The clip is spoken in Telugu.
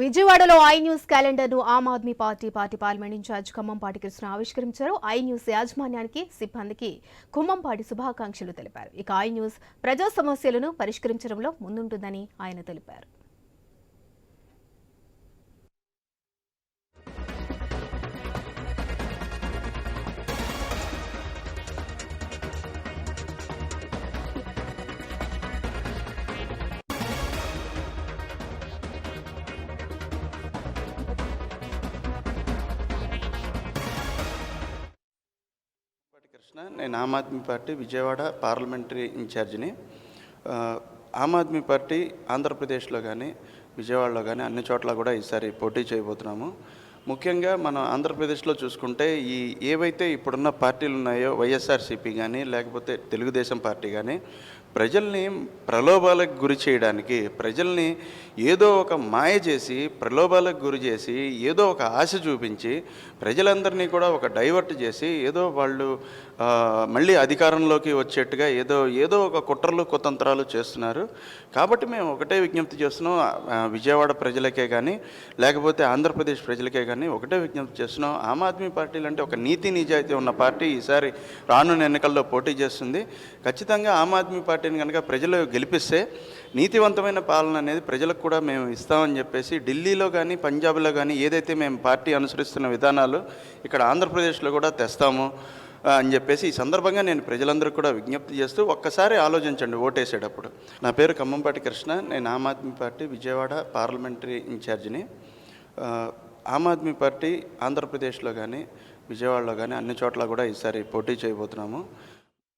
విజయవాడలో I news క్యాలెండర్ను Aam Aadmi party party parliament incharge Khammampati Krishna ఆవిష్కరించారు. ఐ న్యూస్ యాజమాన్యానికి సిబ్బందికి ఖమ్మంపాటి శుభాకాంక్షలు తెలిపారు. ఇక ఐ న్యూస్ ప్రజా సమస్యలను పరిష్కరించడంలో ముందుంటుందని ఆయన తెలిపారు. కృష్ణ నేను ఆమ్ ఆద్మీ పార్టీ విజయవాడ పార్లమెంటరీ ఇన్ఛార్జిని. ఆమ్ ఆద్మీ పార్టీ ఆంధ్రప్రదేశ్లో కానీ విజయవాడలో కానీ అన్ని చోట్ల కూడా ఈసారి పోటీ చేయబోతున్నాము. ముఖ్యంగా మనం ఆంధ్రప్రదేశ్లో చూసుకుంటే ఈ ఏవైతే ఇప్పుడున్న పార్టీలు ఉన్నాయో వైఎస్ఆర్సీపీ కానీ లేకపోతే తెలుగుదేశం పార్టీ కానీ ప్రజల్ని ప్రలోభాలకు గురి చేయడానికి ప్రజల్ని ఏదో ఒక మాయ చేసి ప్రలోభాలకు గురి చేసి ఏదో ఒక ఆశ చూపించి ప్రజలందరినీ కూడా ఒక డైవర్ట్ చేసి ఏదో వాళ్ళు మళ్ళీ అధికారంలోకి వచ్చేట్టుగా ఏదో ఏదో ఒక కుట్రలు కుతంత్రాలు చేస్తున్నారు. కాబట్టి మేము ఒకటే విజ్ఞప్తి చేస్తున్నాం విజయవాడ ప్రజలకే కానీ లేకపోతే ఆంధ్రప్రదేశ్ ప్రజలకే కానీ ఒకటే విజ్ఞప్తి చేస్తున్నాం. ఆమ్ ఆద్మీ పార్టీలు అంటే ఒక నీతి నిజాయితీ ఉన్న పార్టీ ఈసారి రానున్న ఎన్నికల్లో పోటీ చేస్తుంది. ఖచ్చితంగా ఆమ్ ఆద్మీ పార్టీని కనుక ప్రజలు గెలిపిస్తే నీతివంతమైన పాలన అనేది ప్రజలకు కూడా మేము ఇస్తామని చెప్పేసి ఢిల్లీలో కానీ పంజాబ్లో కానీ ఏదైతే మేము పార్టీ అనుసరిస్తున్న విధానాలు ఇక్కడ ఆంధ్రప్రదేశ్లో కూడా తెస్తాము అని చెప్పేసి ఈ సందర్భంగా నేను ప్రజలందరూ కూడా విజ్ఞప్తి చేస్తూ ఒక్కసారి ఆలోచించండి ఓటేసేటప్పుడు. నా పేరు ఖమ్మంపాటి కృష్ణ. నేను ఆమ్ ఆద్మీ పార్టీ విజయవాడ పార్లమెంటరీ ఇన్ఛార్జిని. ఆమ్ ఆద్మీ పార్టీ ఆంధ్రప్రదేశ్లో కానీ విజయవాడలో కానీ అన్ని చోట్ల కూడా ఈసారి పోటీ చేయబోతున్నాము.